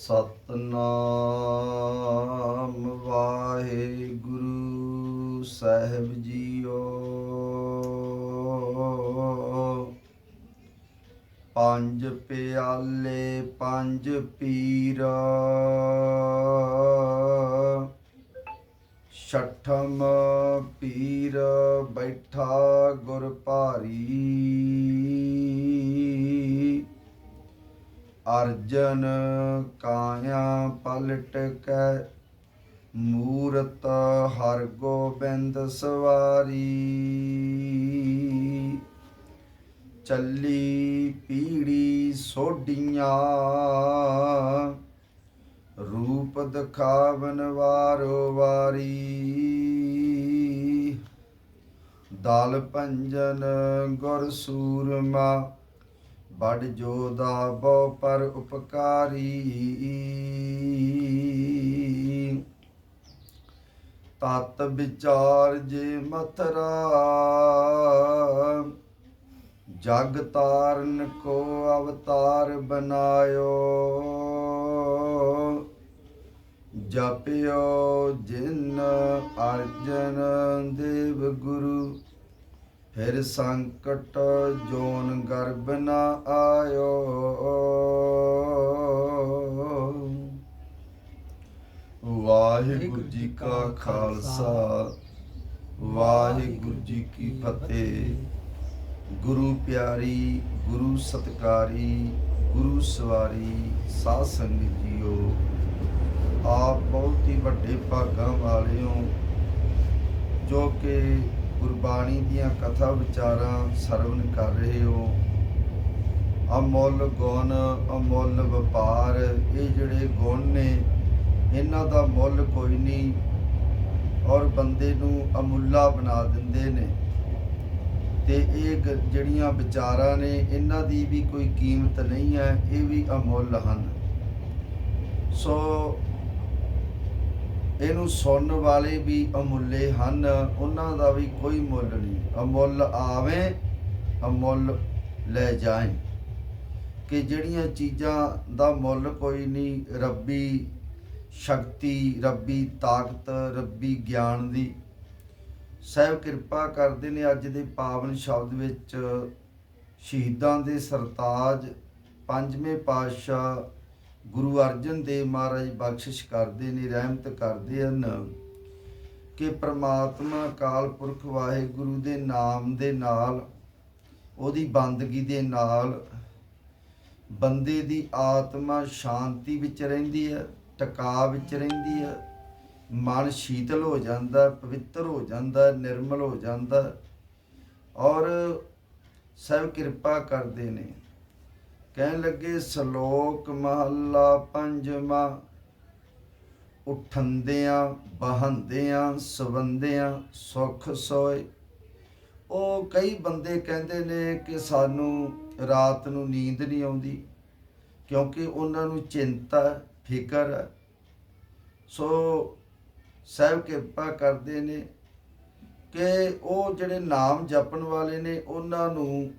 ਸਤਨਾਮ ਵਾਹਿਗੁਰੂ ਸਾਹਿਬ JIO. ਪੰਜ ਪਿਆਲੇ ਪੰਜ ਪੀਰ। ਛਠਮ ਪੀਰ ਬੈਠਾ ਗੁਰ ਭਾਰੀ। ਅਰਜਨ ਕਾਇਆ ਪਲਟ ਕੈ, ਮੂਰਤ ਹਰ ਗੋਬਿੰਦ ਸਵਾਰੀ। ਚੱਲੀ ਪੀੜੀ ਸੋਡੀਆਂ ਰੂਪ ਦਿਖਾਵਨ ਵਾਰੋ ਵਾਰੀ। ਦਲ ਪੰਜਨ ਗੁਰ ਸੂਰਮਾ ਬੜ ਜੋਦਾ ਬਹੁ ਪਰ ਉਪਕਾਰੀ। ਤਤ ਵਿਚਾਰ ਜੇ ਮਥਰਾ, ਜਗ ਤਾਰਨ ਕੋ ਅਵਤਾਰ ਬਨਾਇਓ। ਜਪਿਓ ਜਿਨ ਅਰਜਨ ਦੇਵ ਗੁਰੂ। ਫਿਰ ਸੰਕਟ ਜੋਨ ਗਰਭ ਨ ਆਇਓ। ਵਾਹਿਗੁਰੂ ਜੀ ਕਾ ਖਾਲਸਾ, ਵਾਹਿਗੁਰੂ ਜੀ ਕੀ ਫਤਿਹ। ਗੁਰੂ ਪਿਆਰੀ, ਗੁਰੂ ਸਤਕਾਰੀ, ਗੁਰੂ ਸਵਾਰੀ, ਸਾਧ ਸੰਗਤ ਜੀਓ, ਆਪ ਬਹੁਤ ਹੀ ਵੱਡੇ ਭਾਗਾਂ ਵਾਲੇ ਹੋ ਜੋ ਕਿ ਗੁਰਬਾਣੀ ਦੀਆਂ ਕਥਾ ਵਿਚਾਰਾਂ ਸਰਵਨ ਕਰ ਰਹੇ ਹੋ। ਅਮੁੱਲ ਗੁਣ, ਅਮੁੱਲ ਵਪਾਰ, ਇਹ ਜਿਹੜੇ ਗੁਣ ਨੇ, ਇਹਨਾਂ ਦਾ ਮੁੱਲ ਕੋਈ ਨਹੀਂ ਔਰ ਬੰਦੇ ਨੂੰ ਅਮੁੱਲਾ ਬਣਾ ਦਿੰਦੇ ਨੇ। ਤੇ ਇਹ ਗ- ਜਿਹੜੀਆਂ ਵਿਚਾਰਾਂ ਨੇ, ਇਹਨਾਂ ਦੀ ਵੀ ਕੋਈ ਕੀਮਤ ਨਹੀਂ ਹੈ, ਇਹ ਵੀ ਅਮੁੱਲ ਹਨ। ਸੋ ਇਹਨੂੰ ਸੁਣਨ ਵਾਲੇ ਵੀ ਅਮੁੱਲੇ ਹਨ, ਉਹਨਾਂ ਦਾ ਵੀ ਕੋਈ ਮੁੱਲ ਨਹੀਂ। ਅਮੁੱਲ ਆਵੇ, ਅਮੁੱਲ ਲੈ ਜਾਏ। ਕਿ ਜਿਹੜੀਆਂ ਚੀਜ਼ਾਂ ਦਾ ਮੁੱਲ ਕੋਈ ਨਹੀਂ, ਰੱਬੀ ਸ਼ਕਤੀ, ਰੱਬੀ ਤਾਕਤ, ਰੱਬੀ ਗਿਆਨ ਦੀ। ਸਹਿਬ ਕਿਰਪਾ ਕਰਦੇ ਨੇ ਅੱਜ ਦੇ ਪਾਵਨ ਸ਼ਬਦ ਵਿੱਚ ਸ਼ਹੀਦਾਂ ਦੇ ਸਰਤਾਜ ਪੰਜਵੇਂ ਪਾਤਸ਼ਾਹ ਗੁਰੂ ਅਰਜਨ ਦੇਵ ਮਹਾਰਾਜ ਬਖਸ਼ਿਸ਼ ਕਰਦੇ ਨੇ, ਰਹਿਮਤ ਕਰਦੇ ਹਨ ਕਿ ਪ੍ਰਮਾਤਮਾ ਅਕਾਲ ਪੁਰਖ ਵਾਹਿਗੁਰੂ ਦੇ ਨਾਮ ਦੇ ਨਾਲ, ਉਹਦੀ ਬੰਦਗੀ ਦੇ ਨਾਲ ਬੰਦੇ ਦੀ ਆਤਮਾ ਸ਼ਾਂਤੀ ਵਿੱਚ ਰਹਿੰਦੀ ਹੈ ਟਿਕਾ ਵਿੱਚ ਰਹਿੰਦੀ ਹੈ, ਮਨ ਸ਼ੀਤਲ ਹੋ ਜਾਂਦਾ, ਪਵਿੱਤਰ ਹੋ ਜਾਂਦਾ, ਨਿਰਮਲ ਹੋ ਜਾਂਦਾ ਔਰ ਸਭ ਕਿਰਪਾ ਕਰਦੇ ਨੇ। ਕਹਿਣ ਲੱਗੇ, ਸ਼ਲੋਕ ਮਹੱਲਾ ਪੰਜਵਾਂ। ਉਠੰਦਿਆਂ, ਬਹੰਦਿਆਂ, ਸਵੰਦਿਆਂ, ਸੁਖ ਸੋਏ। ਉਹ ਕਈ ਬੰਦੇ ਕਹਿੰਦੇ ਨੇ ਕਿ ਸਾਨੂੰ ਰਾਤ ਨੂੰ ਨੀਂਦ ਨਹੀਂ ਆਉਂਦੀ, ਕਿਉਂਕਿ ਉਹਨਾਂ ਨੂੰ ਚਿੰਤਾ, ਫਿਕਰ ਹੈ। ਸੋ ਸਹਿਬ ਕਿਰਪਾ ਕਰਦੇ ਨੇ ਕਿ ਉਹ ਜਿਹੜੇ ਨਾਮ ਜਪਣ ਵਾਲੇ ਨੇ, ਉਹਨਾਂ ਨੂੰ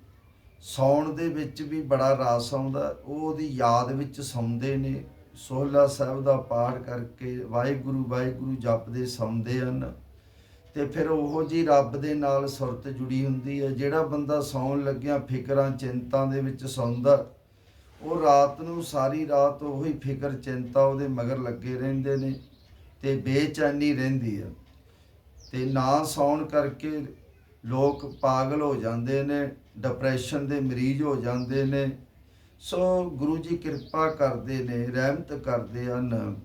ਸੌਣ ਦੇ ਵਿੱਚ ਵੀ ਬੜਾ ਰਾਸ ਆਉਂਦਾ, ਉਹ ਉਹਦੀ ਯਾਦ ਵਿੱਚ ਸੌਂਦੇ ਨੇ। ਸੋਹਲਾ ਸਾਹਿਬ ਦਾ ਪਾਠ ਕਰਕੇ ਵਾਹਿਗੁਰੂ ਵਾਹਿਗੁਰੂ ਜਪਦੇ ਸੌਂਦੇ ਹਨ। ਤੇ ਫਿਰ ਉਹੋ ਜੀ ਰੱਬ ਦੇ ਨਾਲ ਸੁਰਤ ਜੁੜੀ ਹੁੰਦੀ ਹੈ, ਜਿਹੜਾ ਬੰਦਾ ਸੌਣ ਲੱਗਿਆ ਫਿਕਰਾਂ, ਚਿੰਤਾ ਦੇ ਵਿੱਚ ਸੌਂਦਾ, ਉਹ ਰਾਤ ਨੂੰ ਸਾਰੀ ਰਾਤ ਉਹੀ ਫਿਕਰ, ਚਿੰਤਾ ਉਹਦੇ ਮਗਰ ਲੱਗੇ ਰਹਿੰਦੇ ਨੇ ਤੇ ਬੇਚੈਨੀ ਰਹਿੰਦੀ ਹੈ। ਤੇ ਨਾ ਸੌਣ ਕਰਕੇ ਲੋਕ ਪਾਗਲ ਹੋ ਜਾਂਦੇ ਨੇ ਡਿਪਰੈਸ਼ਨ ਦੇ ਮਰੀਜ਼ ਹੋ ਜਾਂਦੇ ਨੇ। ਸੋ ਗੁਰੂ ਜੀ ਕਿਰਪਾ ਕਰਦੇ ਨੇ, ਰਹਿਮਤ ਕਰਦੇ ਹਨ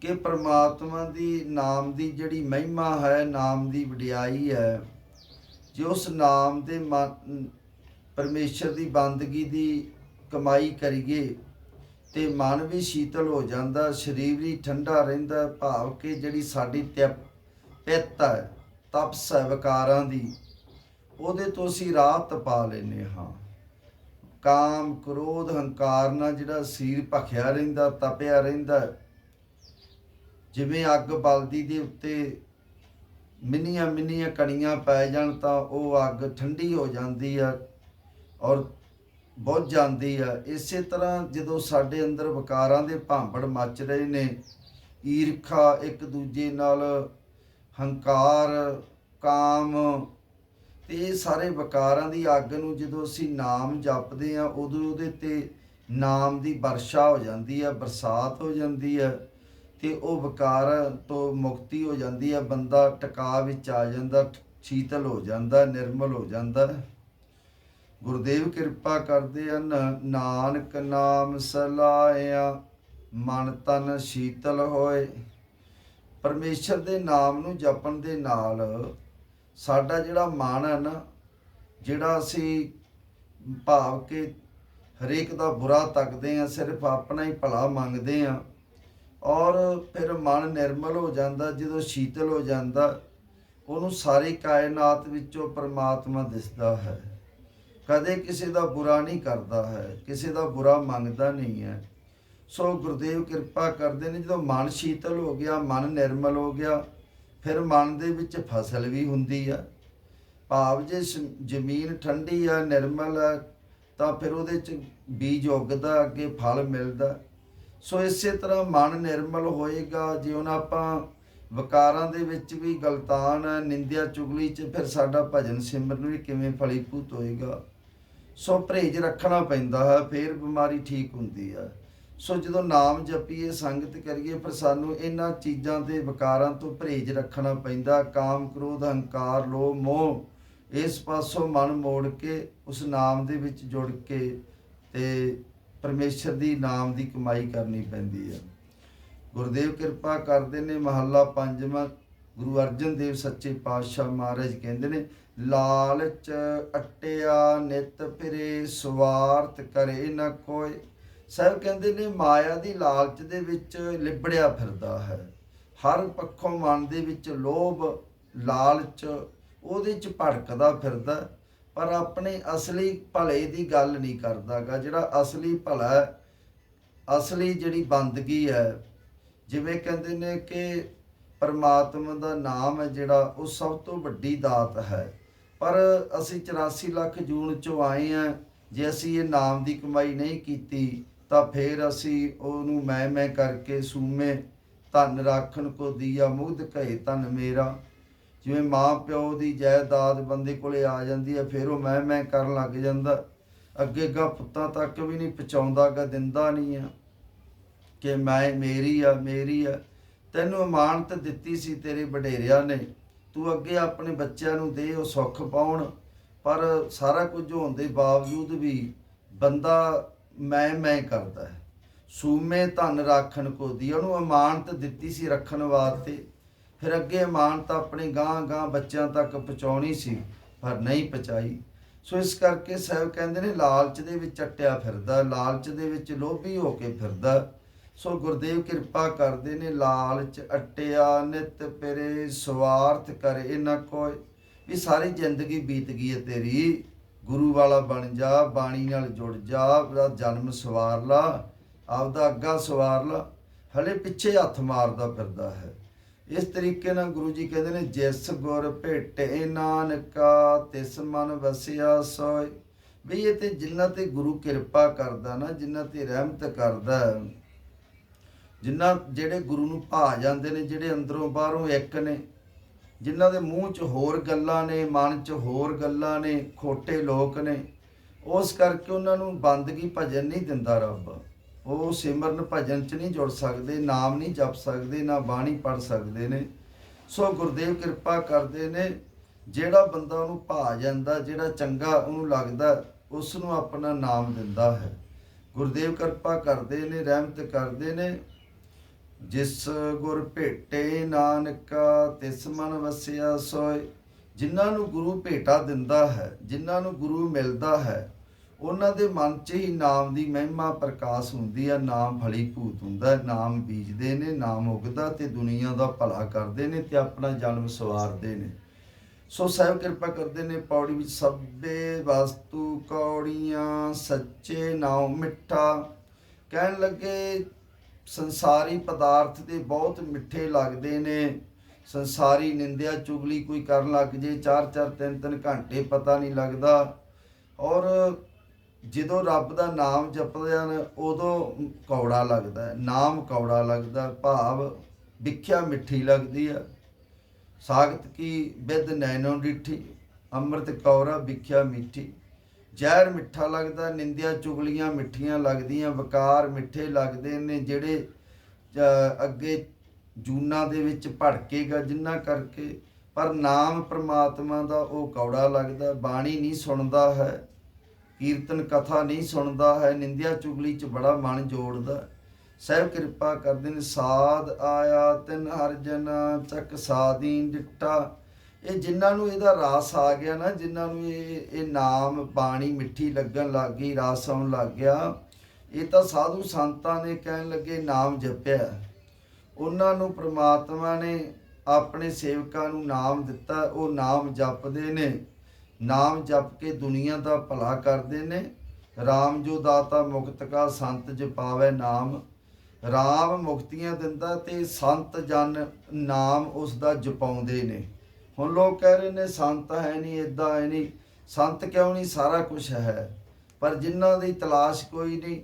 ਕਿ ਪ੍ਰਮਾਤਮਾ ਦੀ, ਨਾਮ ਦੀ ਜਿਹੜੀ ਮਹਿਮਾ ਹੈ, ਨਾਮ ਦੀ ਵਡਿਆਈ ਹੈ, ਜੇ ਉਸ ਨਾਮ ਦੇ ਮਨ- ਪਰਮੇਸ਼ਰ ਦੀ ਬੰਦਗੀ ਦੀ ਕਮਾਈ ਕਰੀਏ, ਤੇ ਮਨ ਵੀ ਸ਼ੀਤਲ ਹੋ ਜਾਂਦਾ, ਸਰੀਰ ਵੀ ਠੰਡਾ ਰਹਿੰਦਾ, ਭਾਵ ਕਿ ਜਿਹੜੀ ਸਾਡੀ ਤਿਪ ਪਿੱਤ ਹੈ ਤਪਸ ਹੈ ਵਿਕਾਰਾਂ ਦੀ ਉਹਦੇ ਤੋਂ ਅਸੀਂ ਰਾਹਤ ਪਾ ਲੈਨੇ ਹਾਂ। ਕਾਮ, ਕ੍ਰੋਧ, ਹੰਕਾਰ ਨਾਲ ਜਿਹੜਾ ਸਰੀਰ ਭਖਿਆ ਰਹਿੰਦਾ, ਤਪਿਆ ਰਹਿੰਦਾ, ਜਿਵੇਂ ਅੱਗ ਬਲਦੀ ਦੇ ਉੱਤੇ ਮਿੰਨੀਆਂ ਮਿੰਨੀਆਂ ਕਣੀਆਂ ਪੈ ਜਾਣ ਤਾਂ ਉਹ ਅੱਗ ਠੰਡੀ ਹੋ ਜਾਂਦੀ ਆ ਔਰ ਬਹੁਤ ਜਾਂਦੀ ਆ। ਇਸੇ ਤਰ੍ਹਾਂ ਜਦੋਂ ਸਾਡੇ ਅੰਦਰ ਵਿਕਾਰਾਂ ਦੇ ਭਾਂਬੜ ਮੱਚ ਰਹੇ ਨੇ, ਈਰਖਾ ਇੱਕ ਦੂਜੇ ਨਾਲ ਹੰਕਾਰ, ਕਾਮ ਤੇ ਇਹ ਸਾਰੇ ਵਿਕਾਰਾਂ ਦੀ ਅੱਗ ਨੂੰ ਜਦੋਂ ਅਸੀਂ ਨਾਮ ਜਪਦੇ ਆ ਉਦੋਂ ਉਹਦੇ ਤੇ ਨਾਮ ਦੀ ਵਰਸ਼ਾ ਹੋ ਜਾਂਦੀ ਹੈ, ਬਰਸਾਤ ਹੋ ਜਾਂਦੀ ਹੈ ਤੇ ਉਹ ਵਿਕਾਰ ਤੋਂ ਮੁਕਤੀ ਹੋ ਜਾਂਦੀ ਹੈ। ਬੰਦਾ ਟਿਕਾ ਵਿੱਚ ਆ ਜਾਂਦਾ ਸ਼ੀਤਲ ਹੋ ਜਾਂਦਾ, ਨਿਰਮਲ ਹੋ ਜਾਂਦਾ। ਗੁਰਦੇਵ ਕਿਰਪਾ ਕਰਦੇ ਹਨ, ਨਾਨਕ ਨਾਮ ਸਲਾਇਆ, ਮਨ ਤਨ ਸ਼ੀਤਲ ਹੋਏ। ਪਰਮੇਸ਼ਰ ਦੇ ਨਾਮ ਨੂੰ ਜਪਣ ਦੇ ਨਾਲ ਸਾਡਾ ਜਿਹੜਾ ਮਨ ਹੈ ਨਾ, ਜਿਹੜਾ ਅਸੀਂ ਭਾਵ ਕਿ ਹਰੇਕ ਦਾ ਬੁਰਾ ਤੱਕਦੇ ਆ ਸਿਰਫ ਆਪਣਾ ਹੀ ਭਲਾ ਮੰਗਦੇ ਆ ਔਰ ਫਿਰ ਮਨ ਨਿਰਮਲ ਹੋ ਜਾਂਦਾ, ਜਦੋਂ ਸ਼ੀਤਲ ਹੋ ਜਾਂਦਾ, ਉਹਨੂੰ ਸਾਰੀ ਕਾਇਨਾਤ ਵਿੱਚੋਂ ਪਰਮਾਤਮਾ ਦਿਸਦਾ ਹੈ। ਕਦੇ ਕਿਸੇ ਦਾ ਬੁਰਾ ਨਹੀਂ ਕਰਦਾ ਹੈ, ਕਿਸੇ ਦਾ ਬੁਰਾ ਮੰਗਦਾ ਨਹੀਂ ਹੈ। ਸੋ ਗੁਰਦੇਵ ਕਿਰਪਾ ਕਰਦੇ ਨੇ, ਜਦੋਂ ਮਨ ਸ਼ੀਤਲ ਹੋ ਗਿਆ, ਮਨ ਨਿਰਮਲ ਹੋ ਗਿਆ ਫਿਰ ਮਨ ਦੇ ਵਿੱਚ ਫਸਲ ਵੀ ਹੁੰਦੀ ਆ। ਭਾਵ ਜੇ ਜ਼ਮੀਨ ਠੰਡੀ ਆ, ਨਿਰਮਲ ਆ, ਤਾਂ ਫਿਰ ਉਹਦੇ ਚ ਬੀਜ ਉੱਗਦਾ, ਅੱਗੇ ਫਲ ਮਿਲਦਾ। ਸੋ ਇਸੇ ਤਰ੍ਹਾਂ ਮਨ ਨਿਰਮਲ ਹੋਏਗਾ, ਜੇ ਹੁਣ ਆਪਾਂ ਵਿਕਾਰਾਂ ਦੇ ਵਿੱਚ ਵੀ ਗਲਤਾਨ ਹੈ ਨਿੰਦਿਆ ਚੁਗਲੀ ਚ ਫਿਰ ਸਾਡਾ ਭਜਨ ਸਿਮਰਨ ਵੀ ਕਿਵੇਂ ਫਲੀਭੂਤ ਹੋਏਗਾ। ਸੋ ਪਰਹੇਜ ਰੱਖਣਾ ਪੈਂਦਾ ਹੈ, ਫਿਰ ਬਿਮਾਰੀ ਠੀਕ ਹੁੰਦੀ ਹੈ ਸੋ ਜਦੋਂ ਨਾਮ ਜਪੀਏ, ਸੰਗਤ ਕਰੀਏ ਪਰ ਸਾਨੂੰ ਇਹਨਾਂ ਚੀਜ਼ਾਂ ਦੇ ਵਿਕਾਰਾਂ ਤੋਂ ਪਰਹੇਜ ਰੱਖਣਾ ਪੈਂਦਾ। ਕਾਮ, ਕ੍ਰੋਧ, ਹੰਕਾਰ, ਲੋਭ, ਮੋਹ, ਇਸ ਪਾਸੋਂ ਮਨ ਮੋੜ ਕੇ, ਉਸ ਨਾਮ ਦੇ ਵਿੱਚ ਜੁੜ ਕੇ ਤੇ ਪਰਮੇਸ਼ਰ ਦੀ ਨਾਮ ਦੀ ਕਮਾਈ ਕਰਨੀ ਪੈਂਦੀ ਹੈ। ਗੁਰਦੇਵ ਕਿਰਪਾ ਕਰਦੇ ਨੇ, ਮਹੱਲਾ ਪੰਜਵਾਂ, ਗੁਰੂ ਅਰਜਨ ਦੇਵ ਸੱਚੇ ਪਾਤਸ਼ਾਹ ਮਹਾਰਾਜ ਕਹਿੰਦੇ ਨੇ, ਲਾਲਚ ਅਟਿਆ ਨਿਤ ਫਿਰੇ, ਸਵਾਰਥ ਕਰੇ ਨਾ ਕੋਈ ਸਾਹਿਬ ਕਹਿੰਦੇ ਨੇ ਮਾਇਆ ਦੀ ਲਾਲਚ ਦੇ ਵਿੱਚ ਲਿਬੜਿਆ ਫਿਰਦਾ ਹੈ। ਹਰ ਪੱਖੋਂ ਮਨ ਦੇ ਵਿੱਚ ਲੋਭ, ਲਾਲਚ, ਉਹਦੇ ਚ ਭੜਕਦਾ ਫਿਰਦਾ ਪਰ ਆਪਣੇ ਅਸਲੀ ਭਲੇ ਦੀ ਗੱਲ ਨਹੀਂ ਕਰਦਾਗਾ। ਜਿਹੜਾ ਅਸਲੀ ਭਲਾ ਅਸਲੀ ਜਿਹੜੀ ਬੰਦਗੀ ਹੈ, ਜਿਵੇਂ ਕਹਿੰਦੇ ਨੇ ਕਿ ਪਰਮਾਤਮਾ ਦਾ ਨਾਮ ਹੈ ਜਿਹੜਾ, ਉਹ ਸਭ ਤੋਂ ਵੱਡੀ ਦਾਤ ਹੈ। ਪਰ ਅਸੀਂ 84 ਲੱਖ ਜੂਨ ਚੋਂ ਆਏ ਆ ਜੇ ਅਸੀਂ ਇਹ ਨਾਮ ਦੀ ਕਮਾਈ ਨਹੀਂ ਕੀਤੀ ਤਾਂ ਫਿਰ ਅਸੀਂ ਉਹਨੂੰ ਮੈਂ ਮੈਂ ਕਰਕੇ ਸੂਮੇ ਧਨ ਰਾਖਣ ਕੋ ਦੀਆ ਮੁਗਧ ਕਹੇ ਧਨ ਮੇਰਾ। ਜਿਵੇਂ ਮਾਂ ਪਿਓ ਦੀ ਜਾਇਦਾਦ ਬੰਦੇ ਕੋਲੇ ਆ ਜਾਂਦੀ ਹੈ, ਫਿਰ ਉਹ ਮੈਂ ਮੈਂ ਕਰਨ ਲੱਗ ਜਾਂਦਾ। ਅੱਗੇ ਗਾ ਪੁੱਤਾਂ ਤੱਕ ਵੀ ਨਹੀਂ ਪਹੁੰਚਾਉਂਦਾ ਗਾ, ਦਿੰਦਾ ਨਹੀਂ ਆ। ਕਿ ਮੈਂ, ਮੇਰੀ ਆ ਮੇਰੀ ਆ। ਤੈਨੂੰ ਇਮਾਨਤ ਦਿੱਤੀ ਸੀ ਤੇਰੇ ਵਡੇਰਿਆਂ ਨੇ। ਤੂੰ ਅੱਗੇ ਆਪਣੇ ਬੱਚਿਆਂ ਨੂੰ ਦੇ, ਉਹ ਸੁੱਖ ਪਾਉਣ। ਪਰ ਸਾਰਾ ਕੁਝ ਹੋਣ ਦੇ ਬਾਵਜੂਦ ਵੀ ਬੰਦਾ ਮੈਂ ਮੈਂ ਕਰਦਾ ਹੈ। ਸੂਮੇ ਧਨ ਰੱਖਣ ਕੋ ਦੀ। ਉਹਨੂੰ ਅਮਾਨਤ ਦਿੱਤੀ ਸੀ ਰੱਖਣ ਵਾਸਤੇ। ਫਿਰ ਅੱਗੇ ਅਮਾਨਤ ਆਪਣੇ ਗਾਂ ਗਾਂ ਬੱਚਿਆਂ ਤੱਕ ਪਹੁੰਚਾਉਣੀ ਸੀ, ਪਰ ਨਹੀਂ ਪਹੁੰਚਾਈ। ਸੋ ਇਸ ਕਰਕੇ ਸਾਹਿਬ ਕਹਿੰਦੇ ਨੇ, ਲਾਲਚ ਦੇ ਵਿੱਚ ਅਟਿਆ ਫਿਰਦਾ, ਲਾਲਚ ਦੇ ਵਿੱਚ ਲੋਭੀ ਹੋ ਕੇ ਫਿਰਦਾ। ਸੋ ਗੁਰਦੇਵ ਕਿਰਪਾ ਕਰਦੇ ਨੇ, ਲਾਲਚ ਅਟਿਆ, ਨਿਤ ਪਰੇ ਸਵਾਰਥ ਕਰੇ ਇਹਨਾਂ ਕੋਈ ਵੀ ਸਾਰੀ ਜ਼ਿੰਦਗੀ ਬੀਤ ਗਈ ਹੈ ਤੇਰੀ। ਗੁਰੂ ਵਾਲਾ ਬਣ ਜਾ, ਬਾਣੀ ਨਾਲ ਜੁੜ ਜਾ ਆਪਦਾ ਜਨਮ ਸਵਾਰ ਲਾ ਆਪਦਾ ਅੱਗਾ ਸਵਾਰ ਲਾ ਹਲੇ ਪਿੱਛੇ ਹੱਥ ਮਾਰਦਾ ਫਿਰਦਾ ਹੈ। ਇਸ ਤਰੀਕੇ ਨਾਲ ਗੁਰੂ ਜੀ ਕਹਿੰਦੇ ਨੇ, ਜਿਸ ਗੁਰ ਭੇਟੇ ਨਾਨਕਾ, ਤਿਸ ਮਨ ਵਸਿਆ ਸੋਇ ਵੀ ਇਹ ਤੇ ਜਿਨ੍ਹਾਂ ਤੇ ਗੁਰੂ ਕਿਰਪਾ ਕਰਦਾ ਨਾ, ਜਿਨ੍ਹਾਂ ਤੇ ਰਹਿਮਤ ਕਰਦਾ, ਜਿਨ੍ਹਾਂ, ਜਿਹੜੇ ਗੁਰੂ ਨੂੰ ਭਾ ਜਾਂਦੇ ਨੇ, ਜਿਹੜੇ ਅੰਦਰੋਂ ਬਾਹਰੋਂ ਇੱਕ ਨੇ ਜਿਨ੍ਹਾਂ ਦੇ ਮੂੰਹ 'ਚ ਹੋਰ ਗੱਲਾਂ ਨੇ, ਮਨ 'ਚ ਹੋਰ ਗੱਲਾਂ ਨੇ, ਖੋਟੇ ਲੋਕ ਨੇ, ਉਸ ਕਰਕੇ ਉਹਨਾਂ ਨੂੰ ਬੰਦਗੀ ਭਜਨ ਨਹੀਂ ਦਿੰਦਾ ਰੱਬ। ਉਹ ਸਿਮਰਨ ਭਜਨ 'ਚ ਨਹੀਂ ਜੁੜ ਸਕਦੇ ਨਾਮ ਨਹੀਂ ਜਪ ਸਕਦੇ, ਨਾ ਬਾਣੀ ਪੜ ਸਕਦੇ ਨੇ। ਸੋ ਗੁਰਦੇਵ ਕਿਰਪਾ ਕਰਦੇ ਨੇ, ਜਿਹੜਾ ਬੰਦਾ ਉਹਨੂੰ ਭਾ ਜਾਂਦਾ, ਜਿਹੜਾ ਚੰਗਾ ਉਹਨੂੰ ਲੱਗਦਾ ਉਸ ਨੂੰ ਆਪਣਾ ਨਾਮ ਦਿੰਦਾ ਹੈ। ਗੁਰਦੇਵ ਕਿਰਪਾ ਕਰਦੇ ਨੇ, ਰਹਿਮਤ ਕਰਦੇ ਨੇ ਜਿਸ ਗੁਰ ਭੇਟੇ ਨਾਨਕਾ, ਤਿਸ ਮਨ ਵਸਿਆ ਸੋਇ ਜਿਨ੍ਹਾਂ ਨੂੰ ਗੁਰੂ ਭੇਟਾ ਦਿੰਦਾ ਹੈ, ਜਿਨ੍ਹਾਂ ਨੂੰ ਗੁਰੂ ਮਿਲਦਾ ਹੈ, ਉਹਨਾਂ ਦੇ ਮਨ 'ਚ ਹੀ ਨਾਮ ਦੀ ਮਹਿਮਾ ਪ੍ਰਕਾਸ਼ ਹੁੰਦੀ ਹੈ ਨਾਮ ਫਲੀ ਭੂਤ ਹੁੰਦਾ, ਨਾਮ ਬੀਜਦੇ ਨੇ, ਨਾਮ ਉਗਦਾ ਤੇ ਦੁਨੀਆ ਦਾ ਭਲਾ ਕਰਦੇ ਨੇ ਤੇ ਆਪਣਾ ਜਨਮ ਸਵਾਰਦੇ ਨੇ। ਸੋ ਸਾਹਿਬ ਕਿਰਪਾ ਕਰਦੇ ਨੇ ਪੌੜੀ ਵਿੱਚ ਸਭੇ ਵਸਤੂ ਕੌੜੀਆਂ, ਸੱਚੇ ਨਾਮ ਮਿੱਠਾ। ਕਹਿਣ ਲੱਗੇ ਸੰਸਾਰੀ ਪਦਾਰਥ ਤੇ ਬਹੁਤ ਮਿੱਠੇ ਲੱਗਦੇ ਨੇ। ਸੰਸਾਰੀ ਨਿੰਦਿਆ ਚੁਗਲੀ ਕੋਈ ਕਰਨ ਲੱਗ ਜੇ 4-4 3-3 ਘੰਟੇ ਪਤਾ ਨਹੀਂ ਲੱਗਦਾ। ਔਰ ਜਦੋਂ ਰੱਬ ਦਾ ਨਾਮ ਜਪਦੇ ਹਨ, ਉਦੋਂ ਕੌੜਾ ਲੱਗਦਾ ਨਾਮ ਕੌੜਾ ਲੱਗਦਾ, ਭਾਵ ਵਿਖਿਆ ਮਿੱਠੀ ਲੱਗਦੀ ਹੈ। ਸਾਖਤ ਕੀ ਬਿਦ ਨੈਣੋ ਡਿਠੀ, ਅੰਮ੍ਰਿਤ ਕੌਰਾ ਵਿਖਿਆ ਮਿੱਠੀ। ਜ਼ਹਿਰ ਮਿੱਠਾ ਲੱਗਦਾ, ਨਿੰਦਿਆ ਚੁਗਲੀਆਂ ਮਿੱਠੀਆਂ ਲੱਗਦੀਆਂ, ਵਕਾਰ ਮਿੱਠੇ ਲੱਗਦੇ ਨੇ, ਜਿਹੜੇ ਅੱਗੇ ਜੂਨਾ ਦੇ ਵਿੱਚ ਭੜਕੇਗਾ ਜਿੰਨਾ ਕਰਕੇ। ਪਰ ਨਾਮ ਪ੍ਰਮਾਤਮਾ ਦਾ ਉਹ ਕੌੜਾ ਲੱਗਦਾ, ਬਾਣੀ ਨਹੀਂ ਸੁਣਦਾ ਹੈ, ਕੀਰਤਨ ਕਥਾ ਨਹੀਂ ਸੁਣਦਾ ਹੈ, ਨਿੰਦਿਆ ਚੁਗਲੀ ਚ ਬੜਾ ਮਨ ਜੋੜਦਾ। ਸਹਿਬ ਕਿਰਪਾ ਕਰਦੇ ਨੇ, ਸਾਧ ਆਇਆ ਤਿਨ ਹਰ ਚੱਕ ਸਾਦੀਨ ਡਿੱਟਾ। ਇਹ ਜਿਨ੍ਹਾਂ ਨੂੰ ਇਹਦਾ ਰਾਸ ਆ ਗਿਆ ਨਾ, ਜਿਨ੍ਹਾਂ ਨੂੰ ਇਹ ਇਹ ਨਾਮ, ਬਾਣੀ ਮਿੱਠੀ ਲੱਗਣ ਲੱਗ ਗਈ, ਰਾਸ ਆਉਣ ਲੱਗ ਗਿਆ, ਇਹ ਤਾਂ ਸਾਧੂ ਸੰਤਾਂ ਨੇ ਕਹਿਣ ਲੱਗੇ ਨਾਮ ਜਪਿਆ। ਉਹਨਾਂ ਨੂੰ ਪ੍ਰਮਾਤਮਾ ਨੇ ਆਪਣੇ ਸੇਵਕਾਂ ਨੂੰ ਨਾਮ ਦਿੱਤਾ, ਉਹ ਨਾਮ ਜਪਦੇ ਨੇ। ਨਾਮ ਜਪ ਕੇ ਦੁਨੀਆ ਦਾ ਭਲਾ ਕਰਦੇ ਨੇ। RAM ਜੋ ਦਾਤਾ ਮੁਕਤ ਕਾ ਸੰਤ ਜਪਾਵੇ ਨਾਮ। RAM ਮੁਕਤੀਆਂ ਦਿੰਦਾ ਤੇ ਸੰਤ ਜਨ ਨਾਮ ਉਸ ਦਾ ਜਪਾਉਂਦੇ ਨੇ। ਹੁਣ ਲੋਕ ਕਹਿ ਰਹੇ ਨੇ, ਸੰਤ ਹੈ ਨਹੀਂ ਇਦਾਂ ਹੈ ਨਹੀਂ। ਸੰਤ ਕਿਉਂ ਨਹੀਂ? ਸਾਰਾ ਕੁਝ ਹੈ। ਪਰ ਜਿਨ੍ਹਾਂ ਦੀ ਤਲਾਸ਼ ਕੋਈ ਨਹੀਂ,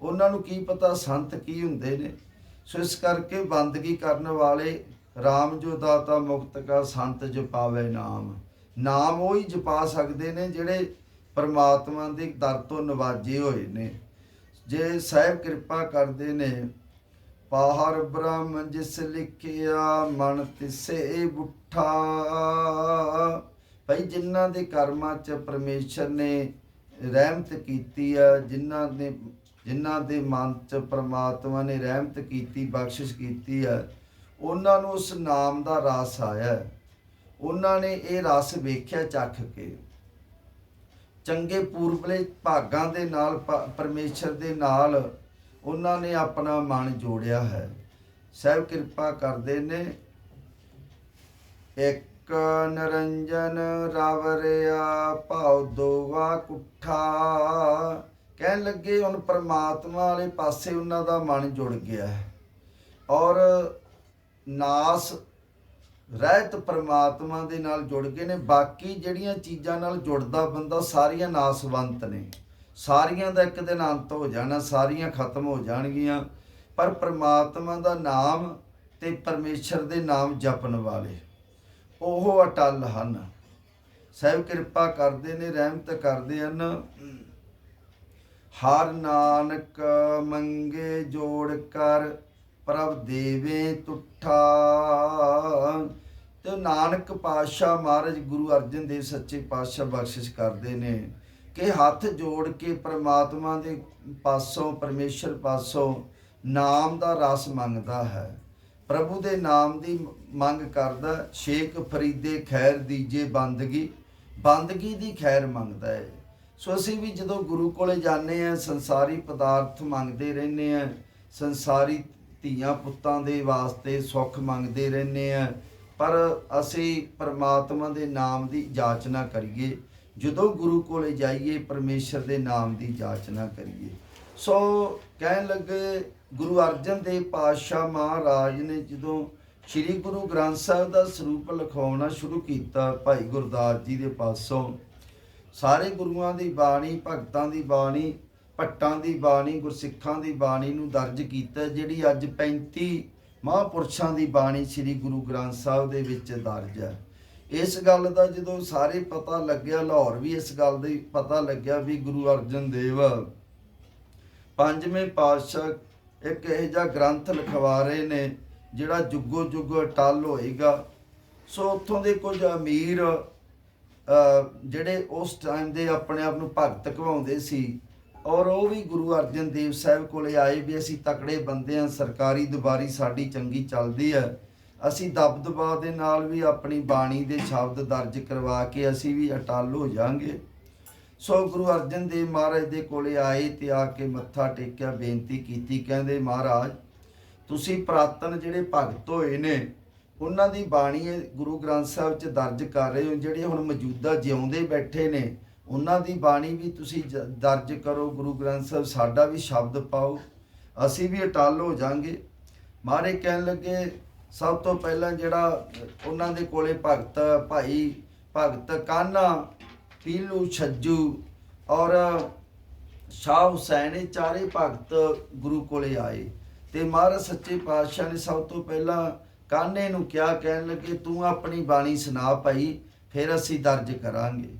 ਉਹਨਾਂ ਨੂੰ ਕੀ ਪਤਾ ਸੰਤ ਕੀ ਹੁੰਦੇ ਨੇ। ਸੋ ਇਸ ਕਰਕੇ ਬੰਦਗੀ ਕਰਨ ਵਾਲੇ RAM ਜੋ ਦਾਤਾ ਮੁਕਤ ਕਾ ਸੰਤ ਜਪਾਵੇ ਨਾਮ। ਨਾਮ ਉਹ ਹੀ ਜਪਾ ਸਕਦੇ ਨੇ ਜਿਹੜੇ ਪਰਮਾਤਮਾ ਦੇ ਦਰ ਤੋਂ ਨਵਾਜੇ ਹੋਏ ਨੇ। ਜੇ ਸਾਹਿਬ ਕਿਰਪਾ ਕਰਦੇ ਨੇ ਪਾਹਰ ਬ੍ਰਹਮ ਜਿਸ ਲਿਖਿਆ, ਮਨ ਤਿਸੇ ਬੁੱਠਾ। ਭਈ, ਜਿਨ੍ਹਾਂ ਦੇ ਕਰਮਾਂ ਚ ਪਰਮੇਸ਼ਰ ਨੇ ਰਹਿਮਤ ਕੀਤੀ ਆ, ਜਿਨ੍ਹਾਂ ਨੇ ਜਿਨ੍ਹਾਂ ਦੇ ਮਨ ਚ ਪ੍ਰਮਾਤਮਾ ਨੇ ਰਹਿਮਤ ਕੀਤੀ, ਬਖਸ਼ਿਸ਼ ਕੀਤੀ ਆ, ਉਹਨਾਂ ਨੂੰ ਉਸ ਨਾਮ ਦਾ ਰਸ ਆਇਆ। ਉਹਨਾਂ ਨੇ ਇਹ ਰਸ ਵੇਖਿਆ ਚੱਖ ਕੇ। ਚੰਗੇ ਪੂਰਬਲੇ ਭਾਗਾਂ ਦੇ ਨਾਲ, ਪ- ਪਰਮੇਸ਼ਰ ਦੇ ਨਾਲ ਉਹਨਾਂ ਨੇ ਆਪਣਾ ਮਨ ਜੋੜਿਆ ਹੈ। ਸਹਿਬ ਕਿਰਪਾ ਕਰਦੇ ਨੇ। ਇੱਕ ਨਰੰਜਨ ਰਵ ਰਿਆ ਭਾਉ ਦੋਵਾ ਕੁੱਠਾ। ਕਹਿਣ ਲੱਗੇ ਹੁਣ ਪਰਮਾਤਮਾ ਵਾਲੇ ਪਾਸੇ ਉਹਨਾਂ ਦਾ ਮਨ ਜੁੜ ਗਿਆ ਹੈ। ਔਰ ਨਾਸ ਰਹਿਤ ਪਰਮਾਤਮਾ ਦੇ ਨਾਲ ਜੁੜ ਗਏ ਨੇ। ਬਾਕੀ ਜਿਹੜੀਆਂ ਚੀਜ਼ਾਂ ਨਾਲ ਜੁੜਦਾ ਬੰਦਾ ਸਾਰੀਆਂ ਨਾਸਵੰਤ ਨੇ। ਸਾਰੀਆਂ ਦਾ ਇੱਕ ਦਿਨ ਅੰਤ ਹੋ ਜਾਣਾ, ਸਾਰੀਆਂ ਖਤਮ ਹੋ ਜਾਣਗੀਆਂ, ਪਰ ਪ੍ਰਮਾਤਮਾ ਦਾ ਨਾਮ ਤੇ ਪਰਮੇਸ਼ਰ ਦੇ ਨਾਮ ਜਪਣ ਵਾਲੇ ਉਹ ਅਟਲ ਹਨ। ਸਹਿਬ ਕਿਰਪਾ ਕਰਦੇ ਨੇ, ਰਹਿਮਤ ਕਰਦੇ ਹਨ। ਹਰ ਨਾਨਕ ਮੰਗੇ ਜੋੜ ਕਰ, ਪ੍ਰਭ ਦੇਵੇ ਤੁਠਾ। ਤੇ ਨਾਨਕ ਪਾਤਸ਼ਾਹ ਮਹਾਰਾਜ ਗੁਰੂ ਅਰਜਨ ਦੇਵ ਸੱਚੇ ਪਾਤਸ਼ਾਹ ਬਖਸ਼ਿਸ਼ ਕਰਦੇ ਨੇ। ਕਿ ਹੱਥ ਜੋੜ ਕੇ ਪ੍ਰਮਾਤਮਾ ਦੇ ਪਾਸੋਂ, ਪਰਮੇਸ਼ਰ ਪਾਸੋਂ ਨਾਮ ਦਾ ਰਸ ਮੰਗਦਾ ਹੈ। ਪ੍ਰਭੂ ਦੇ ਨਾਮ ਦੀ ਮੰਗ ਕਰਦਾ ਸ਼ੇਖ ਫਰੀਦੇ ਖੈਰ ਦੀਜੇ ਬੰਦਗੀ ਬੰਦਗੀ ਦੀ ਖੈਰ ਮੰਗਦਾ ਹੈ ਸੋ ਅਸੀਂ ਵੀ ਜਦੋਂ ਗੁਰੂ ਕੋਲੇ ਜਾਂਦੇ ਆ, ਸੰਸਾਰੀ ਪਦਾਰਥ ਮੰਗਦੇ ਰਹਿੰਦੇ ਆ, ਸੰਸਾਰੀ ਧੀਆਂ ਪੁੱਤਾਂ ਦੇ ਵਾਸਤੇ ਸੁੱਖ ਮੰਗਦੇ ਰਹਿੰਦੇ ਆ, ਪਰ ਅਸੀਂ ਪਰਮਾਤਮਾ ਦੇ ਨਾਮ ਦੀ ਜਾਚਨਾ ਕਰੀਏ ਜਦੋਂ ਗੁਰੂ ਕੋਲੇ ਜਾਈਏ, ਪਰਮੇਸ਼ਰ ਦੇ ਨਾਮ ਦੀ ਜਾਚਨਾ ਕਰੀਏ। ਸੋ ਕਹਿਣ ਲੱਗੇ, ਗੁਰੂ ਅਰਜਨ ਦੇਵ ਪਾਤਸ਼ਾਹ ਮਹਾਰਾਜ ਨੇ ਜਦੋਂ ਸ੍ਰੀ ਗੁਰੂ ਗ੍ਰੰਥ ਸਾਹਿਬ ਦਾ ਸਰੂਪ ਲਿਖਾਉਣਾ ਸ਼ੁਰੂ ਕੀਤਾ, ਭਾਈ ਗੁਰਦਾਸ ਜੀ ਦੇ ਪਾਸੋਂ, ਸਾਰੇ ਗੁਰੂਆਂ ਦੀ ਬਾਣੀ, ਭਗਤਾਂ ਦੀ ਬਾਣੀ, ਭੱਟਾਂ ਦੀ ਬਾਣੀ, ਗੁਰਸਿੱਖਾਂ ਦੀ ਬਾਣੀ ਨੂੰ ਦਰਜ ਕੀਤਾ, ਜਿਹੜੀ ਅੱਜ 35 ਮਹਾਂਪੁਰਸ਼ਾਂ ਦੀ ਬਾਣੀ ਸ੍ਰੀ ਗੁਰੂ ਗ੍ਰੰਥ ਸਾਹਿਬ ਦੇ ਵਿੱਚ ਦਰਜ ਹੈ। ਇਸ ਗੱਲ ਦਾ ਜਦੋਂ ਸਾਰੇ ਪਤਾ ਲੱਗਿਆ, ਲਾਹੌਰ ਵੀ ਇਸ ਗੱਲ ਦਾ ਪਤਾ ਲੱਗਿਆ ਵੀ ਗੁਰੂ ਅਰਜਨ ਦੇਵ ਪੰਜਵੇਂ ਪਾਤਸ਼ਾਹ ਇੱਕ ਇਹੋ ਜਿਹਾ ਗ੍ਰੰਥ ਲਿਖਵਾ ਰਹੇ ਨੇ, ਜਿਹੜਾ ਜੁਗੋ ਜੁਗ ਅਟਲ ਹੋਏਗਾ। ਸੋ ਉੱਥੋਂ ਦੇ ਕੁਝ ਅਮੀਰ ਜਿਹੜੇ ਉਸ ਟਾਈਮ ਦੇ ਆਪਣੇ ਆਪ ਨੂੰ ਭਗਤ ਕਹਾਉਂਦੇ ਸੀ, ਔਰ ਉਹ ਵੀ ਗੁਰੂ ਅਰਜਨ ਦੇਵ ਸਾਹਿਬ ਕੋਲੇ ਆਏ ਵੀ ਅਸੀਂ ਤਕੜੇ ਬੰਦੇ ਆ ਸਰਕਾਰੀ ਦੁਬਾਰੀ ਸਾਡੀ ਚੰਗੀ ਚੱਲਦੀ ਹੈ। ਅਸੀਂ ਦਬਦਬਾ ਦੇ ਨਾਲ ਵੀ ਆਪਣੀ ਬਾਣੀ ਦੇ ਸ਼ਬਦ ਦਰਜ ਕਰਵਾ ਕੇ ਅਸੀਂ ਵੀ ਅਟਲ ਹੋ ਜਾਾਂਗੇ। ਸੋ ਗੁਰੂ ਅਰਜਨ ਦੇਵ ਮਹਾਰਾਜ ਦੇ ਕੋਲੇ ਆਏ ਤੇ ਆ ਕੇ ਮੱਥਾ ਟੇਕਿਆ, ਬੇਨਤੀ ਕੀਤੀ, ਕਹਿੰਦੇ, ਮਹਾਰਾਜ, ਤੁਸੀਂ ਪ੍ਰਾਤਨ ਜਿਹੜੇ ਭਗਤ ਹੋਏ ਨੇ, ਉਹਨਾਂ ਦੀ ਬਾਣੀ ਗੁਰੂ ਗ੍ਰੰਥ ਸਾਹਿਬ 'ਚ ਦਰਜ ਕਰ ਰਹੇ ਹੋ, ਜਿਹੜੇ ਹੁਣ ਮੌਜੂਦਾ ਜਿਉਂਦੇ ਬੈਠੇ ਨੇ, ਉਹਨਾਂ ਦੀ ਬਾਣੀ ਵੀ ਤੁਸੀਂ ਜ- ਦਰਜ ਕਰੋ, ਗੁਰੂ ਗ੍ਰੰਥ ਸਾਹਿਬ ਸਾਡਾ ਵੀ ਸ਼ਬਦ ਪਾਓ, ਅਸੀਂ ਵੀ ਅਟਲ ਹੋ ਜਾਾਂਗੇ। ਮਾਰੇ ਕਹਿਣ ਲੱਗੇ ਸਭ ਤੋਂ ਪਹਿਲਾਂ ਜਿਹੜਾ ਉਹਨਾਂ ਦੇ ਕੋਲੇ ਭਗਤ ਭਾਈ ਭਗਤ ਕਾਨਾ, ਪੀਲੂ ਛੱਜੂ ਔਰ ਸ਼ਾਹ ਹੁਸੈਨ, ਇਹ ਚਾਰੇ ਭਗਤ ਗੁਰੂ ਕੋਲੇ ਆਏ। ਤੇ ਮਹਾਰਾਜ ਸੱਚੇ ਪਾਤਸ਼ਾਹ ਨੇ ਸਭ ਤੋਂ ਪਹਿਲਾਂ ਕਾਨੇ ਨੂੰ ਕਿਹਾ, ਕਹਿਣ ਲੱਗੇ, ਤੂੰ ਆਪਣੀ ਬਾਣੀ ਸੁਣਾ ਭਾਈ, ਫਿਰ ਅਸੀਂ ਦਰਜ ਕਰਾਂਗੇ।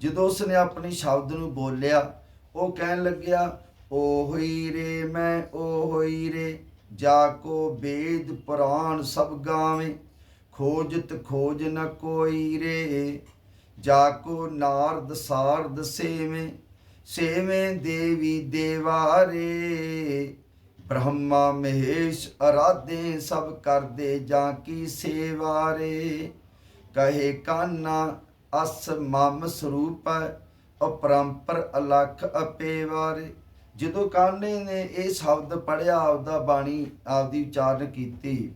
ਜਦੋਂ ਉਸਨੇ ਆਪਣੀ ਸ਼ਬਦ ਨੂੰ ਬੋਲਿਆ, ਉਹ ਕਹਿਣ ਲੱਗਿਆ ਓ ਹੋਈ ਰੇ, ਮੈਂ ਓ ਹੋਈ ਰੇ। ਜਾ ਕੋ ਵੇਦ ਪੁਰਾਣ ਸਭ ਗਾਵੇਂ, ਖੋਜਤ ਖੋਜ ਨ ਕੋਈ ਰੇ। ਜਾ ਕੋ ਨਾਰਦ ਸਾਰਦ ਸੇਵੇਂ ਸੇਵੇਂ ਦੇਵੀ ਦੇਵਾਰੇ। ਬ੍ਰਹਮਾ ਮਹੇਸ਼ ਅਰਾਧੇ ਸਭ ਕਰਦੇ ਜਾਂ ਕੀ ਸੇਵਾ ਕਹੇ ਕਾਨਾ ਅਸ ਮਮ ਸਰੂਪ, ਅਪਰੰਪਰ ਅਲਖ ਅਪੇਵਾਰੇ। ਜਦੋਂ ਕਾਨੇ ਨੇ ਇਹ ਸ਼ਬਦ ਪੜਿਆ ਆਪਦਾ ਬਾਣੀ ਆਪਦੀ ਉਚਾਰਨ ਕੀਤੀ,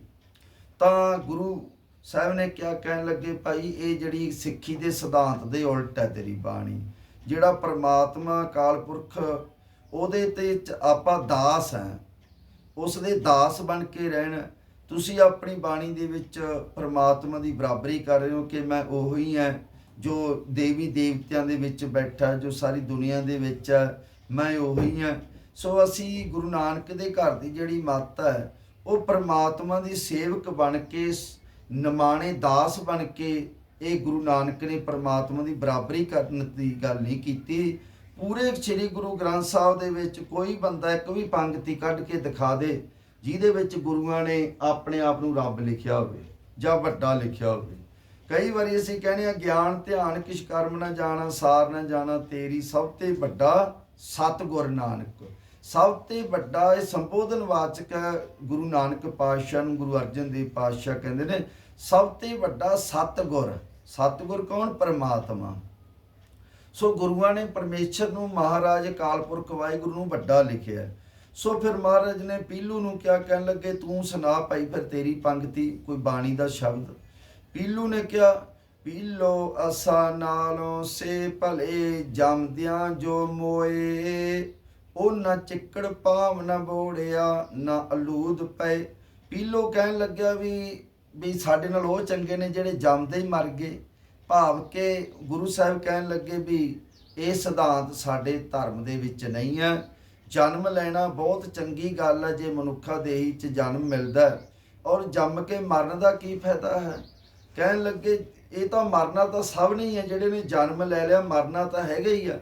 ਤਾਂ ਗੁਰੂ ਸਾਹਿਬ ਨੇ ਕਿਹਾ ਕਹਿਣ ਲੱਗੇ, ਭਾਈ, ਇਹ ਜਿਹੜੀ ਸਿੱਖੀ ਦੇ ਸਿਧਾਂਤ ਦੇ ਉਲਟ ਹੈ ਤੇਰੀ ਬਾਣੀ, ਜਿਹੜਾ ਪ੍ਰਮਾਤਮਾ ਅਕਾਲ ਪੁਰਖ ਉਹਦੇ ਤੇ ਚ- ਆਪਾਂ ਦਾਸ ਹੈ ਉਸ ਦੇ ਦਾਸ ਬਣ ਕੇ ਰਹਿਣ, ਤੁਸੀਂ ਆਪਣੀ ਬਾਣੀ ਦੇ ਵਿੱਚ ਪ੍ਰਮਾਤਮਾ ਦੀ ਬਰਾਬਰੀ ਕਰ ਰਹੇ ਹੋ ਕਿ ਮੈਂ ਉਹੀ ਹਾਂ, ਜੋ ਦੇਵੀ ਦੇਵਤਿਆਂ ਦੇ ਵਿੱਚ ਬੈਠਾ, ਜੋ ਸਾਰੀ ਦੁਨੀਆ ਦੇ ਵਿੱਚ ਹੈ ਮੈਂ ਉਹੀ ਹਾਂ। ਸੋ ਅਸੀਂ ਗੁਰੂ ਨਾਨਕ ਦੇ ਘਰ ਦੀ ਜਿਹੜੀ ਮੱਤ ਹੈ, ਉਹ ਪ੍ਰਮਾਤਮਾ ਦੀ ਸੇਵਕ ਬਣ ਕੇ ਸ- ਨਿਮਾਣੇ ਦਾਸ ਬਣ ਕੇ ਇਹ ਗੁਰੂ ਨਾਨਕ ਨੇ ਪ੍ਰਮਾਤਮਾ ਦੀ ਬਰਾਬਰੀ ਕਰਨ ਦੀ ਗੱਲ ਨਹੀਂ ਕੀਤੀ। ਪੂਰੇ ਸ੍ਰੀ ਗੁਰੂ ਗ੍ਰੰਥ ਸਾਹਿਬ ਦੇ ਵਿੱਚ ਕੋਈ ਬੰਦਾ ਇੱਕ ਵੀ ਪੰਗਤੀ ਕੱਢ ਕੇ ਦਿਖਾ ਦੇ, ਜਿਹਦੇ ਵਿੱਚ ਗੁਰੂਆਂ ਨੇ ਆਪਣੇ ਆਪ ਨੂੰ ਰੱਬ ਲਿਖਿਆ ਹੋਵੇ ਜਾਂ ਵੱਡਾ ਲਿਖਿਆ ਹੋਵੇ। ਕਈ ਵਾਰੀ ਅਸੀਂ ਕਹਿੰਦੇ ਆ ਗਿਆਨ, ਧਿਆਨ ਕਿਛ ਕਰਮ ਨਾ ਜਾਣਾ, ਸਾਰ ਨਾ ਜਾਣਾ, ਤੇਰੀ ਸਭ ਤੇ ਵੱਡਾ ਸਤਿਗੁਰ ਨਾਨਕ। ਸਭ ਤੋਂ ਵੱਡਾ ਇਹ ਸੰਬੋਧਨ ਵਾਚਕ ਹੈ, ਗੁਰੂ ਨਾਨਕ ਪਾਤਸ਼ਾਹ ਨੂੰ, ਗੁਰੂ ਅਰਜਨ ਦੇਵ ਪਾਤਸ਼ਾਹ ਕਹਿੰਦੇ ਨੇ, ਸਭ ਤੋਂ ਵੱਡਾ ਸਤਿਗੁਰ ਸਤਿਗੁਰ ਕੌਣ? ਪਰਮਾਤਮਾ। ਸੋ ਗੁਰੂਆਂ ਨੇ ਪਰਮੇਸ਼ਰ ਨੂੰ, ਮਹਾਰਾਜ ਕਾਲਪੁਰਖ ਵਾਹਿਗੁਰੂ ਨੂੰ ਵੱਡਾ ਲਿਖਿਆ। ਸੋ ਫਿਰ ਮਹਾਰਾਜ ਨੇ ਪੀਲੂ ਨੂੰ ਕਿਹਾ ਕਹਿਣ ਲੱਗੇ? ਤੂੰ ਸੁਣਾ ਭਾਈ ਫਿਰ ਤੇਰੀ ਪੰਕਤੀ ਕੋਈ ਬਾਣੀ ਦਾ ਸ਼ਬਦ। ਪੀਲੂ ਨੇ ਕਿਹਾ ਪੀਲੋ ਅਸਾ ਨਾਲੋਂ ਸੇ ਭਲੇ ਜਮਦਿਆਂ ਜੋ ਮੋਏ। ਉਹ ਨਾ ਚਿੱਕੜ ਪਾਵ ਨਾ ਬੋੜਿਆ, ਨਾ ਅਲੂਦ ਪਏ। ਪੀਲੋ ਕਹਿਣ ਲੱਗਿਆ ਵੀ ਵੀ ਸਾਡੇ ਨਾਲ ਉਹ ਚੰਗੇ ਨੇ ਜਿਹੜੇ ਜੰਮਦੇ ਹੀ ਮਰ ਗਏ। ਭਾਵ ਕਿ ਗੁਰੂ ਸਾਹਿਬ ਕਹਿਣ ਲੱਗੇ ਵੀ, ਇਹ ਸਿਧਾਂਤ ਸਾਡੇ ਧਰਮ ਦੇ ਵਿੱਚ ਨਹੀਂ ਹੈ। ਜਨਮ ਲੈਣਾ ਬਹੁਤ ਚੰਗੀ ਗੱਲ ਹੈ, ਜੇ ਮਨੁੱਖਾ ਦੇਹੀ 'ਚ ਜਨਮ ਮਿਲਦਾ ਔਰ ਜੰਮ ਕੇ ਮਰਨ ਦਾ ਕੀ ਫਾਇਦਾ ਹੈ? ਕਹਿਣ ਲੱਗੇ ਇਹ ਤਾਂ ਮਰਨਾ ਤਾਂ ਸਭ ਨਹੀਂ ਹੈ ਜਿਹੜੇ ਨੇ ਜਨਮ ਲੈ ਲਿਆ, ਮਰਨਾ ਤਾਂ ਹੈਗਾ ਹੀ ਆ।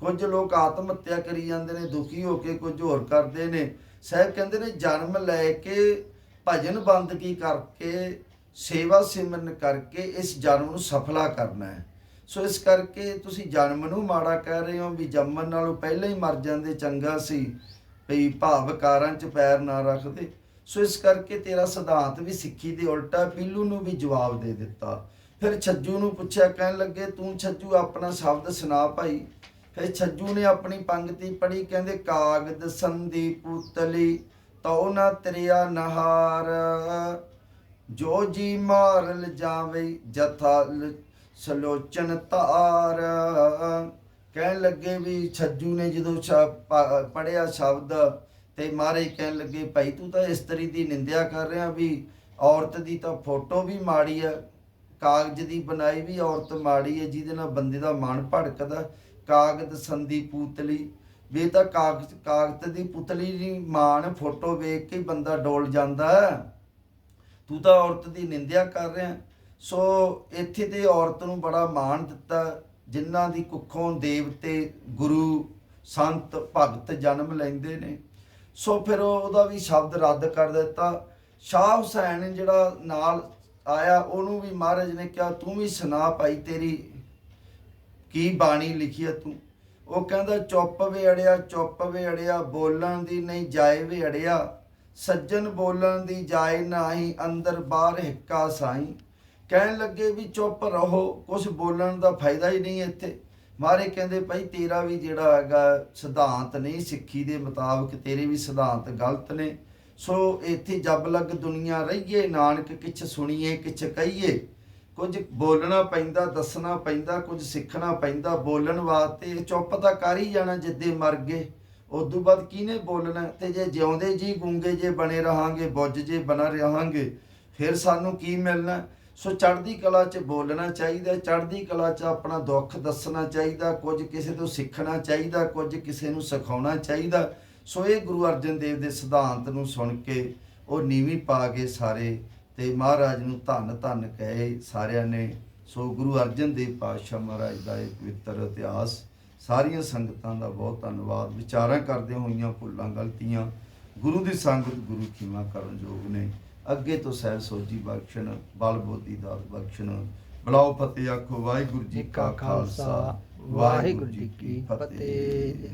ਕੁਝ ਲੋਕ ਆਤਮ ਹੱਤਿਆ ਕਰੀ ਜਾਂਦੇ ਨੇ, ਦੁਖੀ ਹੋ ਕੇ ਕੁਝ ਹੋਰ ਕਰਦੇ ਨੇ। ਸਾਹਿਬ ਕਹਿੰਦੇ ਨੇ, ਜਨਮ ਲੈ ਕੇ ਭਜਨ ਬੰਦਗੀ ਕਰਕੇ, ਸੇਵਾ ਸਿਮਰਨ ਕਰਕੇ ਇਸ ਜਨਮ ਨੂੰ ਸਫਲਾ ਕਰਨਾ ਹੈ। ਸੋ ਇਸ ਕਰਕੇ ਤੁਸੀਂ ਜਨਮ ਨੂੰ ਮਾੜਾ ਕਹਿ ਰਹੇ ਹੋ ਵੀ ਜੰਮਣ ਨਾਲੋਂ ਪਹਿਲਾਂ ਹੀ ਮਰ ਜਾਂਦੇ ਚੰਗਾ ਸੀ ਵੀ ਭਾਵਕਾਰਾਂ 'ਚ ਪੈਰ ਨਾ ਰੱਖਦੇ। ਸੋ ਇਸ ਕਰਕੇ ਤੇਰਾ ਸਿਧਾਂਤ ਵੀ ਸਿੱਖੀ ਦੇ ਉਲਟਾ, ਪੀਲੂ ਨੂੰ ਵੀ ਜਵਾਬ ਦੇ ਦਿੱਤਾ। ਫਿਰ ਛੱਜੂ ਨੂੰ ਪੁੱਛਿਆ, ਕਹਿਣ ਲੱਗੇ, ਤੂੰ ਛੱਜੂ ਆਪਣਾ ਸ਼ਬਦ ਸੁਣਾ ਭਾਈ। ਫਿਰ ਛੱਜੂ ਨੇ ਆਪਣੀ ਪੰਗਤੀ ਪੜ੍ਹੀ, ਕਹਿੰਦੇ, ਕਾਗਦ ਸੰਦੀ ਪੁਤਲੀ, ਤਉ ਨਾ ਤਰਿਆ ਨਹਾਰ। ਜੋ ਜੀ ਮਾਰ ਲ ਜਾਵੇ ਜਥਾ ਸਲੋਚਨ ਤਾਰ ਕਹਿਣ ਲੱਗੇ ਵੀ ਛੱਜੂ ਨੇ ਜਦੋਂ ਪੜਿਆ ਸ਼ਬਦ ਤੇ ਮਾਰੇ ਕਹਿਣ ਲੱਗੇ, ਭਾਈ ਤੂੰ ਤਾਂ ਇਸਤਰੀ ਦੀ ਨਿੰਦਿਆ ਕਰ ਰਿਹਾ ਵੀ ਔਰਤ ਦੀ ਤਾਂ ਫੋਟੋ ਵੀ ਮਾੜੀ ਆ। ਕਾਗਜ਼ ਦੀ ਬਣਾਈ ਵੀ ਔਰਤ ਮਾੜੀ ਹੈ, ਜਿਹਦੇ ਨਾਲ ਬੰਦੇ ਦਾ ਮਨ ਭੜਕਦਾ, ਕਾਗਜ਼ ਸੰਦੀ ਪੂਤਲੀ। ਵੀ ਤਾਂ ਕਾਗਜ਼ ਕਾਗਜ਼ ਦੀ ਪੁਤਲੀ ਦੀ ਮਾਨ ਫੋਟੋ ਵੇਖ ਕੇ ਬੰਦਾ ਡੋਲ ਜਾਂਦਾ ਹੈ। ਤੂੰ ਤਾਂ ਔਰਤ ਦੀ ਨਿੰਦਿਆ ਕਰ ਰਿਹਾ ਸੋ ਇੱਥੇ ਤੇ ਔਰਤ ਨੂੰ ਬੜਾ ਮਾਣ ਦਿੱਤਾ, ਜਿਨ੍ਹਾਂ ਦੀ ਕੁੱਖੋਂ ਦੇਵਤੇ, ਗੁਰੂ, ਸੰਤ, ਭਗਤ ਜਨਮ ਲੈਂਦੇ ਨੇ। ਸੋ ਫਿਰ ਉਹਦਾ ਵੀ ਸ਼ਬਦ ਰੱਦ ਕਰ ਦਿੱਤਾ। ਸ਼ਾਹ ਹੁਸੈਨ ਜਿਹੜਾ ਨਾਲ ਆਇਆ, ਉਹਨੂੰ ਵੀ ਮਹਾਰਾਜ ਨੇ ਕਿਹਾ, ਤੂੰ ਵੀ ਸੁਣਾ ਭਾਈ ਤੇਰੀ ਕੀ ਬਾਣੀ ਲਿਖੀ ਆ ਤੂੰ? ਉਹ ਕਹਿੰਦਾ, ਚੁੱਪ ਵੇ ਅੜਿਆ ਚੁੱਪ ਵੇ ਅੜਿਆ ਬੋਲਣ ਦੀ ਨਹੀਂ ਜਾਏ ਵੇ ਅੜਿਆ ਸੱਜਣ ਬੋਲਣ ਦੀ ਜਾਏ ਨਹੀਂ, ਅੰਦਰ ਬਾਹਰ ਹਿੱਕਾ ਸਾਈ ਕਹਿਣ ਲੱਗੇ ਵੀ ਚੁੱਪ ਰਹੋ ਕੁਝ ਬੋਲਣ ਦਾ ਫਾਇਦਾ ਹੀ ਨਹੀਂ ਇੱਥੇ। ਮਾਰੇ ਕਹਿੰਦੇ, ਭਾਈ ਤੇਰਾ ਵੀ ਜਿਹੜਾ ਹੈਗਾ ਸਿਧਾਂਤ ਨਹੀਂ ਸਿੱਖੀ ਦੇ ਮੁਤਾਬਕ ਤੇਰੇ ਵੀ ਸਿਧਾਂਤ ਗਲਤ ਨੇ। ਸੋ ਇੱਥੇ ਜਬ ਲੱਗ ਦੁਨੀਆ ਰਹੀਏ, ਨਾਨਕ ਕਿਛ ਸੁਣੀਏ, ਕਿਛ ਕਹੀਏ। ਕੁਝ ਬੋਲਣਾ ਪੈਂਦਾ, ਦੱਸਣਾ ਪੈਂਦਾ, ਕੁਝ ਸਿੱਖਣਾ ਪੈਂਦਾ। ਬੋਲਣ ਵਾਸਤੇ ਚੁੱਪ ਤਾਂ ਕਰ ਹੀ ਜਾਣਾ ਜਿੱਦੇ ਮਰ ਗਏ। ਉਦੋਂ ਬਾਅਦ ਕਿਹਨੇ ਬੋਲਣਾ? ਤੇ ਜੇ ਜਿਉਂਦੇ ਜੀ ਗੂੰਗੇ, ਜੇ ਬਣੇ ਰਹਾਂਗੇ, ਬੁੱਝ ਜੇ ਬਣਾ ਰਹਾਂਗੇ, ਫਿਰ ਸਾਨੂੰ ਕੀ ਮਿਲਣਾ? ਸੋ ਚੜ੍ਹਦੀ ਕਲਾ 'ਚ ਬੋਲਣਾ ਚਾਹੀਦਾ, ਚੜ੍ਹਦੀ ਕਲਾ 'ਚ ਆਪਣਾ ਦੁੱਖ ਦੱਸਣਾ ਚਾਹੀਦਾ, ਕੁਝ ਕਿਸੇ ਤੋਂ ਸਿੱਖਣਾ ਚਾਹੀਦਾ, ਕੁਝ ਕਿਸੇ ਨੂੰ ਸਿਖਾਉਣਾ ਚਾਹੀਦਾ। ਸੋ ਇਹ ਗੁਰੂ ਅਰਜਨ ਦੇਵ ਦੇ ਸਿਧਾਂਤ ਨੂੰ ਸੁਣ ਕੇ ਉਹ ਨੀਵੀਂ ਪਾ ਕੇ ਸਾਰੇ ਤੇ ਮਹਾਰਾਜ ਨੂੰ ਧੰਨ ਧੰਨ ਕਹੇ ਸਾਰਿਆਂ ਨੇ। ਸੋ ਗੁਰੂ ਅਰਜਨ ਦੇਵ ਪਾਤਸ਼ਾਹ ਮਹਾਰਾਜ ਦਾ ਇਹ ਪਵਿੱਤਰ ਇਤਿਹਾਸ, ਸਾਰੀਆਂ ਸੰਗਤਾਂ ਦਾ ਬਹੁਤ ਧੰਨਵਾਦ। ਵਿਚਾਰਾਂ ਕਰਦੇ ਹੋਈਆਂ ਭੁੱਲਾਂ, ਗਲਤੀਆਂ, ਗੁਰੂ ਦੀ ਸੰਗਤ, ਗੁਰੂ ਖਿਮਾ ਕਰਨ ਯੋਗ ਨੇ। ਅੱਗੇ ਤੋਂ ਸਹਿਬ ਸੋਜੀ ਬਖਸ਼ਣ, ਬਲ ਬੋਧੀ ਦਾਤ ਬਖਸ਼ਣ। ਬਲਾਓ ਫਤਿਹ, ਆਖੋ ਵਾਹਿਗੁਰੂ ਜੀ ਕਾ ਖਾਲਸਾ, ਵਾਹਿਗੁਰੂ ਜੀ ਕੀ ਫਤਿਹ।